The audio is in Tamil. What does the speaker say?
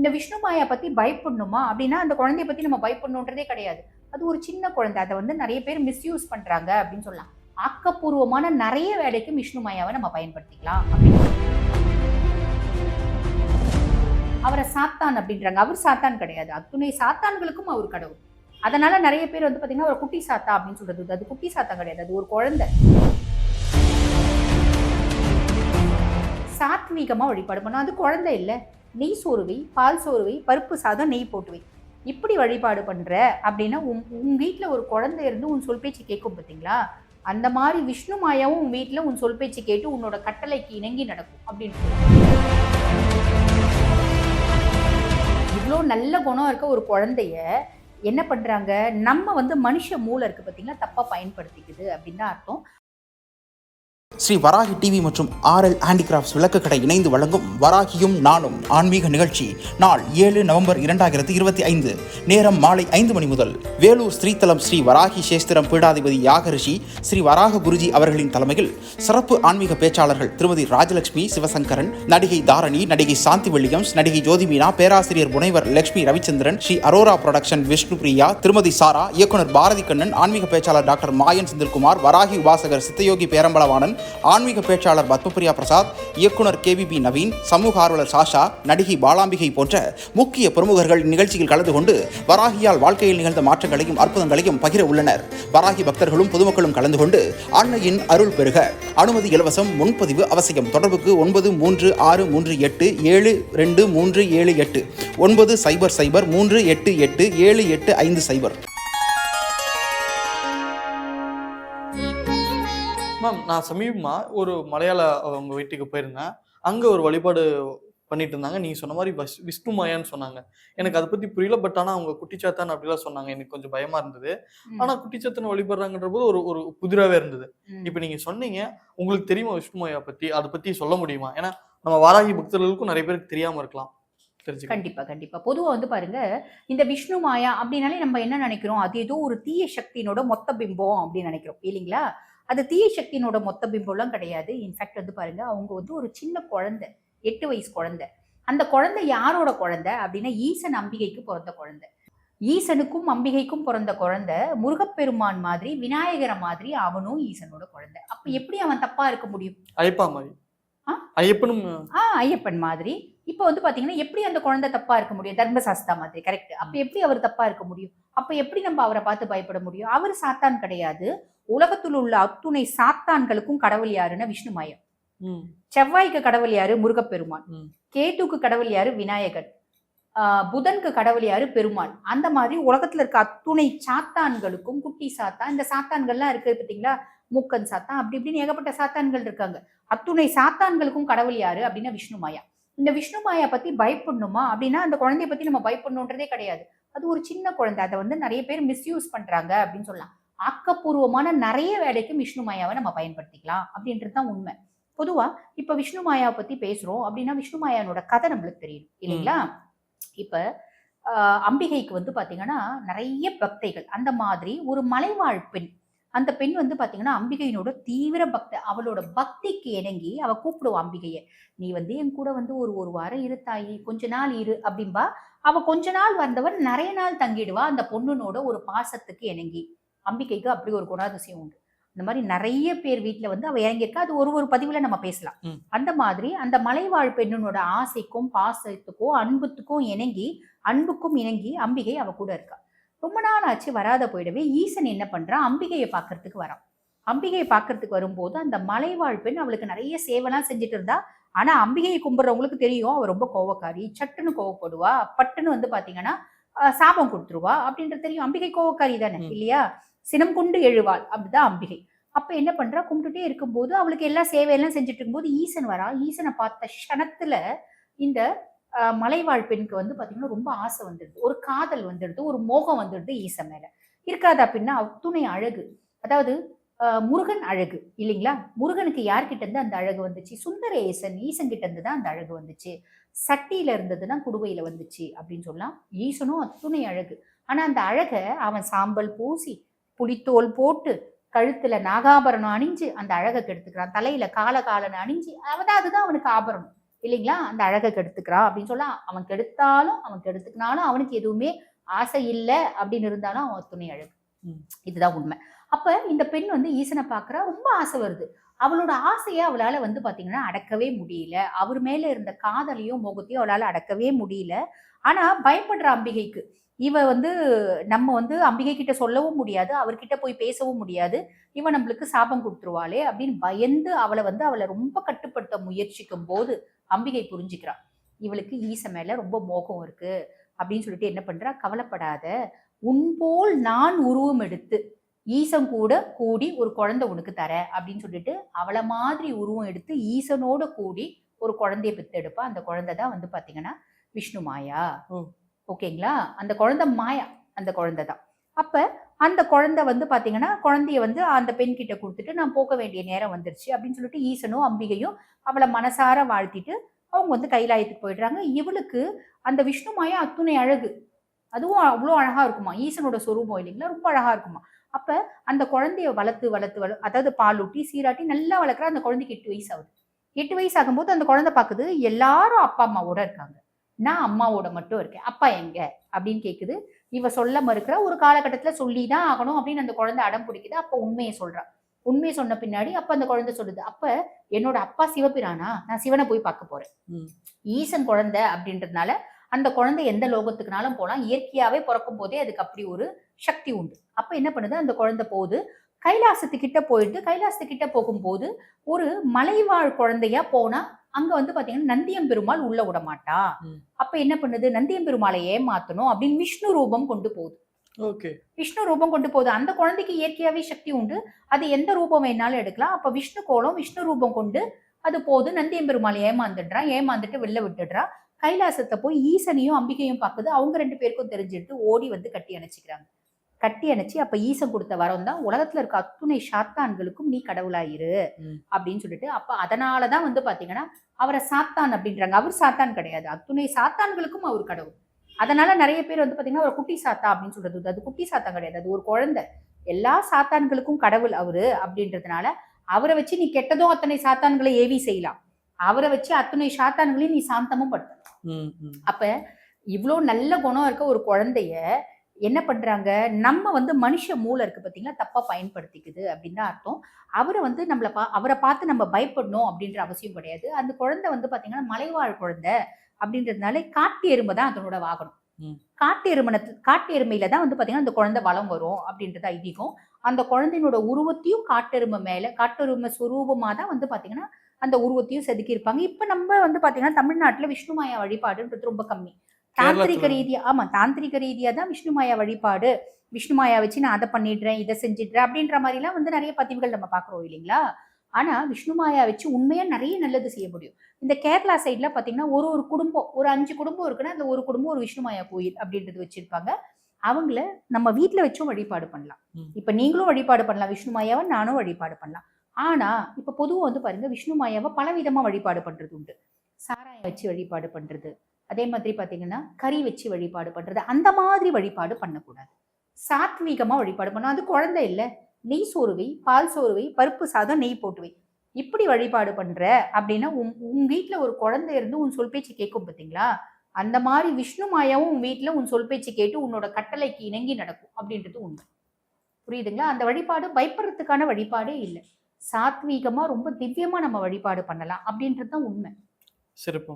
இந்த விஷ்ணு மாயா பத்தி பயப்படணுமா? அப்படின்னா அந்த குழந்தைய பத்தி நம்ம பயப்படணுன்றதே கிடையாது. அது ஒரு சின்ன குழந்தை. அதை வந்து நிறைய பேர் மிஸ்யூஸ் பண்றாங்க அப்படின்னு சொல்லலாம். ஆக்கப்பூர்வமான நிறைய வேலைக்கு விஷ்ணு மாயாவை நம்ம பயன்படுத்திக்கலாம் அப்படின்னு அவரை சாத்தான் அப்படின்றாங்க. அவர் சாத்தான் கிடையாது. அத்துணை சாத்தான்களுக்கும் அவர் கடவுள். அதனால நிறைய பேர் வந்து பாத்தீங்கன்னா அவர் குட்டி சாத்தா அப்படின்னு சொல்றது அது குட்டி சாத்தா கிடையாது. அது ஒரு குழந்தை. சாத்வீகமா வழிபாடு பண்ணணும். அது குழந்தை இல்லை. நெய் சோறுவை பால் சோறுவை பருப்பு சாதம் நெய் போட்டுவை. இப்படி வழிபாடு பண்ணுற அப்படின்னா உன் உன் வீட்டில் ஒரு குழந்தை இருந்து உன் சொல் பேச்சு கேட்கும் பார்த்தீங்களா அந்த மாதிரி விஷ்ணு மாயாவும் உன் வீட்டில் உன் சொல் பேச்சு கேட்டு உன்னோட கட்டளைக்கு இணங்கி நடக்கும் அப்படின்னு இவ்வளோ நல்ல குணம் இருக்க ஒரு குழந்தைய என்ன பண்ணுறாங்க நம்ம வந்து மனுஷ மூளை இருக்குது பார்த்தீங்களா தப்பாக பயன்படுத்திக்குது அப்படின்னு தான் அர்த்தம். ஸ்ரீ வராகி டிவி மற்றும் ஆர்எல் ஹேண்டிகிராஃப்ட்ஸ் விளக்குக்கடை இணைந்து வழங்கும் வராகியும் நானும் ஆன்மீக நிகழ்ச்சி நாள் ஏழு நவம்பர் இரண்டாயிரத்தி இருபத்தி ஐந்து நேரம் மாலை ஐந்து மணி முதல் வேலூர் ஸ்ரீதலம் ஸ்ரீ வராகி சேஸ்திரம் பீடாதிபதி யாகரிஷி ஸ்ரீ வராக குருஜி அவர்களின் தலைமையில் சிறப்பு ஆன்மீக பேச்சாளர்கள் திருமதி ராஜலட்சுமி சிவசங்கரன் நடிகை தாரணி நடிகை சாந்தி வில்லியம்ஸ் நடிகை ஜோதிமீனா பேராசிரியர் முனைவர் லட்சுமி ரவிச்சந்திரன் ஸ்ரீ அரோரா புரொடக்ஷன் விஷ்ணு பிரியா திருமதி சாரா இயக்குனர் பாரதி கண்ணன் ஆன்மீக பேச்சாளர் டாக்டர் மாயன் செந்தில்குமார் வராகி உபாசகர் சித்தயோகி பேரம்பலவாணன் ஆன்மீக பேச்சாளர் பத்மபிரியா பிரசாத் இயக்குனர் கேவிபி நவீன் சமூக ஆர்வலர் சாஷா நடிகை பாலாம்பிகை போன்ற முக்கிய பிரமுகர்கள் இந்நிகழ்ச்சியில் கலந்து கொண்டு வராகியால் வாழ்க்கையில் நிகழ்ந்த மாற்றங்களையும் அற்புதங்களையும் பகிர உள்ளனர். வராகி பக்தர்களும் பொதுமக்களும் கலந்து கொண்டு அன்னையின் அருள் பெறுக அனுமதி இலவசம் முன்பதிவு அவசியம். தொடர்புக்கு ஒன்பது மூன்று ஆறு மூன்று எட்டு ஏழு ரெண்டு மூன்று ஏழு எட்டு. ஒன்பது சைபர் சைபர் மூன்று எட்டு எட்டு ஏழு எட்டு ஐந்து சைபர். நான் சமீபமா ஒரு மலையாள அவங்க வீட்டுக்கு போயிருந்தேன். அங்க ஒரு வழிபாடு பண்ணிட்டு இருந்தாங்க. நீங்க சொன்ன மாதிரி விஷ்ணு மாயான்னு சொன்னாங்க. எனக்கு அதை பத்தி புரியல. பட் ஆனா அவங்க குட்டிச்சாத்தான் அப்படிலாம் சொன்னாங்க. எனக்கு கொஞ்சம் பயமா இருந்தது. ஆனா குட்டிச்சாத்தன் வழிபடுறாங்கன்ற போது ஒரு ஒரு புதிராவே இருந்தது. இப்ப நீங்க சொன்னீங்க உங்களுக்கு தெரியுமா விஷ்ணு மாயா பத்தி? அதை பத்தி சொல்ல முடியுமா? ஏன்னா நம்ம வாராகி பக்தர்களுக்கும் நிறைய பேருக்கு தெரியாம இருக்கலாம். கண்டிப்பா கண்டிப்பா. பொதுவா வந்து பாருங்க இந்த விஷ்ணு மாயா அப்படின்னாலே நம்ம என்ன நினைக்கிறோம்? அது ஏதோ ஒரு தீய சக்தியினோட மொத்த பிம்பம் அப்படின்னு நினைக்கிறோம். இல்லைங்களா? அது தீய சக்தியினோட மொத்த பிம்பம்லாம் கிடையாது. இன்ஃபேக்ட் வந்து பாருங்க அவங்க வந்து ஒரு சின்ன குழந்தை எட்டு வயசு குழந்தை. அந்த குழந்தை யாரோட குழந்தை அப்படின்னா ஈசன் அம்பிகைக்கு பிறந்த குழந்தை. ஈசனுக்கும் அம்பிகைக்கும் பிறந்த குழந்தை முருகப்பெருமான் மாதிரி விநாயகரை மாதிரி அவனும் ஈசனோட குழந்தை. அப்ப எப்படி அவன் தப்பா இருக்க முடியும்? ஐயப்பா மாதிரி? ஐயப்பனும் ஆ ஐயப்பன் மாதிரி. இப்போ வந்து பாத்தீங்கன்னா எப்படி அந்த குழந்தை தப்பா இருக்க முடியும்? தர்மசாஸ்தா மாதிரி கரெக்ட் அப்ப எப்படி அவர் தப்பா இருக்க முடியும்? அப்ப எப்படி நம்ம அவரை பார்த்து பயப்பட முடியும்? அவர் சாத்தான் கிடையாது. உலகத்தில் உள்ள அத்துணை சாத்தான்களுக்கும் கடவுள் யாருன்னா விஷ்ணுமாயம் ம், செவ்வாய்க்கு கடவுள் யாரு? முருகப்பெருமான். ம். கேட்டுக்கு கடவுள் யாரு? விநாயகர். ஆஹ் புதனுக்கு கடவுள் யாரு? பெருமாள் அந்த மாதிரி உலகத்துல இருக்க அத்துணை சாத்தான்களுக்கும் குட்டி சாத்தான் இந்த சாத்தான்கள்லாம் இருக்கு பார்த்தீங்களா மூக்கன் சாத்தான் அப்படி இப்படின்னு ஏகப்பட்ட சாத்தான்கள் இருக்காங்க. அத்துணை சாத்தான்களுக்கும் கடவுள் யாரு? அப்படின்னா விஷ்ணு மாயா. இந்த விஷ்ணு மாயா பத்தி பயப்படணுமா? அப்படின்னா அந்த குழந்தைய பத்தி நம்ம பயப்படணுன்றதே கிடையாது. அது ஒரு சின்ன குழந்தை. அதை வந்து நிறைய பேர் மிஸ்யூஸ் பண்றாங்க அப்படின்னு சொல்லலாம். ஆக்கப்பூர்வமான நிறைய வேலைக்கு விஷ்ணு மாயாவை நம்ம பயன்படுத்திக்கலாம் அப்படின்றது தான் உண்மை. பொதுவா இப்ப விஷ்ணு மாயாவை பத்தி பேசுறோம் அப்படின்னா விஷ்ணு மாயானோட கதை நம்மளுக்கு தெரியும். இல்லைங்களா? இப்ப ஆஹ், அம்பிகைக்கு வந்து பாத்தீங்கன்னா நிறைய பக்தைகள். அந்த மாதிரி ஒரு மலைவாழ் பெண் அந்த பெண் வந்து பாத்தீங்கன்னா அம்பிகையினோட தீவிர பக்த. அவளோட பக்திக்கு இணங்கி அவ கூப்பிடுவா அம்பிகையை. நீ வந்து என் கூட வந்து ஒரு ஒரு வாரம் இரு தாயி. கொஞ்ச நாள் இரு அப்படின்பா அவ கொஞ்ச நாள் வந்தவன் நிறைய நாள் தங்கிடுவா. அந்த பொண்ணுனோட ஒரு பாசத்துக்கு இணங்கி. அம்பிகைக்கு அப்படி ஒரு குணாதிசயம் உண்டு. இந்த மாதிரி நிறைய பேர் வீட்ல வந்து அவ இறங்கியிருக்கா. அது ஒரு ஒரு பதிவுல நம்ம பேசலாம். அந்த மாதிரி அந்த மலைவாழ் பெண்ணனோட ஆசைக்கும் பாசத்துக்கும் அன்புத்துக்கும் இணங்கி அன்புக்கும் இணங்கி அம்பிகை அவ கூட இருக்கா. ரொம்ப நாள் ஆச்சு வராத போயிடவே. ஈசன் என்ன பண்றான் அம்பிகையை பார்க்கறதுக்கு வரான் அம்பிகையை பார்க்கறதுக்கு வரும்போது அந்த மலைவாழ் பெண் அவளுக்கு நிறைய சேவைலாம் செஞ்சுட்டு இருந்தா. ஆனா அம்பிகையை கும்பிடுறவங்களுக்கு தெரியும். அவ ரொம்ப கோவக்காரி. சட்டுன்னு கோவப்படுவா. பட்டுன்னு வந்து பாத்தீங்கன்னா ஆஹ், சாபம் கொடுத்துருவா அப்படின்றது தெரியும். அம்பிகை கோவக்காரி தானே. இல்லையா? சினம் கொண்டு எழுவாள். அப்படிதான் அம்பிகை. அப்ப என்ன பண்றா? கும்பிட்டுட்டே இருக்கும்போது அவளுக்கு எல்லா சேவையெல்லாம் செஞ்சுட்டு இருக்கும்போது ஈசன் வரா. ஈசனை பார்த்த க்ஷணத்துல இந்த மலைவாழ் பெண்ணுக்கு வந்து பார்த்தீங்கன்னா ரொம்ப ஆசை வந்துடுது. ஒரு காதல் வந்துடுது ஒரு மோகம் வந்துடுது ஈசன் மேலே. இருக்காதா அப்படின்னா அத்துணை அழகு. அதாவது முருகன் அழகு இல்லைங்களா? முருகனுக்கு யார்கிட்ட இருந்து அந்த அழகு வந்துச்சு? சுந்தர ஈசன் கிட்ட இருந்து தான் அந்த அழகு வந்துச்சு. சட்டியில இருந்ததுன்னா குடுவையில வந்துச்சு அப்படின்னு சொல்லலாம். ஈசனும் அத்துணை அழகு. ஆனா அந்த அழகை அவன் சாம்பல் பூசி புளித்தோல் போட்டு கழுத்துல நாகாபரணம் அணிஞ்சு அந்த அழகை கெடுத்துக்கிறான். தலையில கால காலன் அணிஞ்சு அதான் அதுதான் அவனுக்கு ஆபரணம். இல்லைங்களா? அந்த அழகை கெடுத்துக்கிறான் அப்படின்னு சொல்ல அவன் கெடுத்தாலும் அவன் கெடுத்துக்கினாலும் அவனுக்கு எதுவுமே ஆசை இல்லை அப்படின்னு இருந்தாலும் அவன் துணை அழகு. இதுதான் உண்மை. அப்ப இந்த பெண் வந்து ஈசனை பார்க்கறா ரொம்ப ஆசை வருது. அவளோட ஆசையை அவளால வந்து பாத்தீங்கன்னா அடக்கவே முடியல. அவர் மேல இருந்த காதலையும் முகத்தையும் அவளால அடக்கவே முடியல. ஆனா பயப்படுற அம்பிகைக்கு. இவ வந்து நம்ம வந்து அம்பிகை கிட்ட சொல்லவும் முடியாது. அவர்கிட்ட போய் பேசவும் முடியாது. இவ நம்மளுக்கு சாபம் கொடுத்துருவாளே அப்படின்னு பயந்து அவளை வந்து அவளை ரொம்ப கட்டுப்படுத்த முயற்சிக்கும் போது அம்பிகை புரிஞ்சுக்கிறா. இவளுக்கு ஈச மேல ரொம்ப மோகம் இருக்கு அப்படின்னு சொல்லிட்டு என்ன பண்றா? கவலைப்படாத. உன்போல் நான் உருவம் எடுத்து ஈசன் கூட கூடி ஒரு குழந்தை உனக்கு தரேன் அப்படின்னு சொல்லிட்டு அவளை மாதிரி உருவம் எடுத்து ஈசனோட கூடி ஒரு குழந்தைய பெத்தெடுப்பா. அந்த குழந்தை தான் வந்து பாத்தீங்கன்னா விஷ்ணு மாயா. ஓகேங்களா? அந்த குழந்தை மாயா அந்த குழந்தை தான். அப்ப அந்த குழந்தை வந்து பார்த்தீங்கன்னா குழந்தைய வந்து அந்த பெண் கிட்ட கொடுத்துட்டு நான் போக வேண்டிய நேரம் வந்துருச்சு. அப்படின்னு சொல்லிட்டு ஈசனும் அம்பிகையும் அவளை மனசார வாழ்த்திட்டு அவங்க வந்து கைலாயத்துக்கு போயிடுறாங்க. இவளுக்கு அந்த விஷ்ணு மாயா அத்துணை அழகு. அதுவும் அவ்வளோ அழகா இருக்குமா? ஈசனோட சொரூபம் இல்லைங்களா? ரொம்ப அழகா இருக்குமா? அப்ப அந்த குழந்தைய வளர்த்து வளர்த்து வள அதாவது பாலூட்டி சீராட்டி நல்லா வளர்க்குற அந்த குழந்தைக்கு எட்டு வயசு ஆகுது. எட்டு வயசு ஆகும்போது அந்த குழந்தை பார்க்குது எல்லாரும் அப்பா அம்மாவோட இருக்காங்க. நான் அம்மாவோட மட்டும் இருக்கேன். அப்பா எங்க? அப்படின்னு கேட்குது இவ சொல்ல மறுக்கிற. ஒரு காலகட்டத்துல சொல்லி தான் ஆகணும் அப்படின்னு அந்த குழந்தை அடம் பிடிக்குது. அப்ப உண்மையை சொல்றா. உண்மையை சொன்ன பின்னாடி அப்ப அந்த குழந்தை சொல்லுது. அப்ப என்னோட அப்பா சிவபிரானா? நான் சிவனை போய் பார்க்க போறேன். ஈசன் குழந்தை அப்படின்றதுனால அந்த குழந்தை எந்த லோகத்துக்குனாலும் போலாம். இயற்கையாவே பிறக்கும் போதே அதுக்கு அப்படி ஒரு சக்தி உண்டு. அப்ப என்ன பண்ணுது? அந்த குழந்தை போகுது. கைலாசத்துக்கிட்ட போயிட்டு கைலாசத்துக்கிட்ட போகும்போது ஒரு மலைவாழ் குழந்தையா போனா அங்க வந்து பாத்தீங்கன்னா நந்தியம் பெருமாள் உள்ள விட மாட்டா. ம். அப்ப என்ன பண்ணுது? நந்தியம் பெருமாளை ஏமாத்தணும் அப்படின்னு விஷ்ணு ரூபம் கொண்டு போகுது. ஓகே. விஷ்ணு ரூபம் கொண்டு போகுது. அந்த குழந்தைக்கு இயற்கையாவே சக்தி உண்டு. அது எந்த ரூபம் வேணாலும் எடுக்கலாம். அப்ப விஷ்ணு கோலம் விஷ்ணு ரூபம் கொண்டு அது போது நந்தியம் பெருமாள் ஏமாந்துடுறான். ஏமாந்துட்டு வெளில விட்டுடுறா கைலாசத்தை போய் ஈசனையும் அம்பிகையும் பார்க்குது. அவங்க ரெண்டு பேருக்கும் தெரிஞ்சுட்டு ஓடி வந்து கட்டி அணைச்சிக்கிறாங்க. கட்டி அணைச்சி அப்ப ஈசன் கொடுத்த வரம் தான் உலகத்துல இருக்க அத்துணை சாத்தான்களுக்கும் நீ கடவுளாயிரு. அப்படின்னு சொல்லிட்டு அப்ப அதனாலதான் வந்து பாத்தீங்கன்னா அவரை சாத்தான் அப்படின்றாங்க. அவர் சாத்தான் கிடையாது. அத்துணை சாத்தான்களுக்கும் அவர் கடவுள். அதனால நிறைய பேர் வந்து பாத்தீங்கன்னா ஒரு குட்டி சாத்தா அப்படின்னு சொல்றது அது குட்டி சாத்தான் கிடையாது. அது ஒரு குழந்தை. எல்லா சாத்தான்களுக்கும் கடவுள் அவரு அப்படின்றதுனால அவரை வச்சு நீ கெட்டதும் அத்தனை சாத்தான்களை ஏவி செய்யலாம். அவரை வச்சு அத்தனை சாத்தான்களையும் நீ சாந்தமும் படுத்தலாம். அப்ப இவ்வளோ நல்ல குணம் இருக்க ஒரு குழந்தைய என்ன பண்றாங்க? நம்ம வந்து மனுஷ மூளை இருக்கு பாத்தீங்களா? தப்பா பயன்படுத்திக்குது அப்படின்னு அர்த்தம். அவரை வந்து நம்மளை பா அவரை பார்த்து நம்ம பயப்படணும் அப்படின்ற அவசியம் கிடையாது. அந்த குழந்தை வந்து பாத்தீங்கன்னா மலைவாழ் குழந்தை அப்படின்றதுனால காட்டு எருமை தான் அதனோட வாகனம். காட்டு எருமனத்து காட்டு எருமையில தான் வந்து பாத்தீங்கன்னா அந்த குழந்தை வளம் வரும் அப்படின்றது ஐதீகம். அந்த குழந்தையினோட உருவத்தையும் காட்டெருமை மேல காட்டெருமை சுரூபமா தான் வந்து பாத்தீங்கன்னா அந்த உருவத்தையும் செதுக்கி இருப்பாங்க இப்ப நம்ம வந்து பாத்தீங்கன்னா தமிழ்நாட்டுல விஷ்ணுமாயா வழிபாடுன்றது ரொம்ப கம்மி. தாந்திரிக ரீதியா ஆமா தாந்திரிக ரீதியா தான் விஷ்ணுமாயா வழிபாடு. விஷ்ணுமாயா வச்சு நான் அதை பண்ணிடுறேன் இதை செஞ்சிடுறேன் அப்படின்ற மாதிரிலாம் வந்து நிறைய பதிவுகள் நம்ம பாக்குறோம் இல்லைங்களா? ஆனா விஷ்ணுமாயா வச்சு உண்மையா நிறைய நல்லது செய்ய முடியும். இந்த கேரளா சைட்ல பாத்தீங்கன்னா ஒரு ஒரு குடும்பம் ஒரு அஞ்சு குடும்பம் இருக்குன்னா அந்த ஒரு குடும்பம் ஒரு விஷ்ணுமாயா கோயில் அப்படின்றது வச்சிருப்பாங்க. அவங்கள நம்ம வீட்ல வச்சும் வழிபாடு பண்ணலாம். இப்ப நீங்களும் வழிபாடு பண்ணலாம் விஷ்ணுமாயாவை நானும் வழிபாடு பண்ணலாம். ஆனா இப்ப பொதுவா வந்து பாருங்க விஷ்ணுமாயாவை பல விதமா வழிபாடு பண்றது உண்டு. சாராயம் வச்சு வழிபாடு பண்றது அதே மாதிரி பார்த்தீங்கன்னா கறி வச்சு வழிபாடு பண்ணுறது அந்த மாதிரி வழிபாடு பண்ணக்கூடாது. சாத்வீகமாக வழிபாடு பண்ணணும். அது குழந்தை இல்லை. நெய் சோறுவை பால் சோறுவை பருப்பு சாதம் நெய் போட்டுவை இப்படி வழிபாடு பண்ணுற அப்படின்னா உன் உன் வீட்டில் ஒரு குழந்தை இருந்து உன் சொல் பேச்சு கேட்கும் பார்த்தீங்களா அந்த மாதிரி விஷ்ணு மாயாவும் உன் வீட்டில் உன் சொல் பேச்சு கேட்டு உன்னோட கட்டளைக்கு இணங்கி நடக்கும் அப்படின்றது உண்மை. புரியுதுங்களா? அந்த வழிபாடு பயப்படுறதுக்கான வழிபாடே இல்லை. சாத்வீகமாக ரொம்ப திவ்யமாக நம்ம வழிபாடு பண்ணலாம் அப்படின்றது தான் உண்மை. சிறப்பு.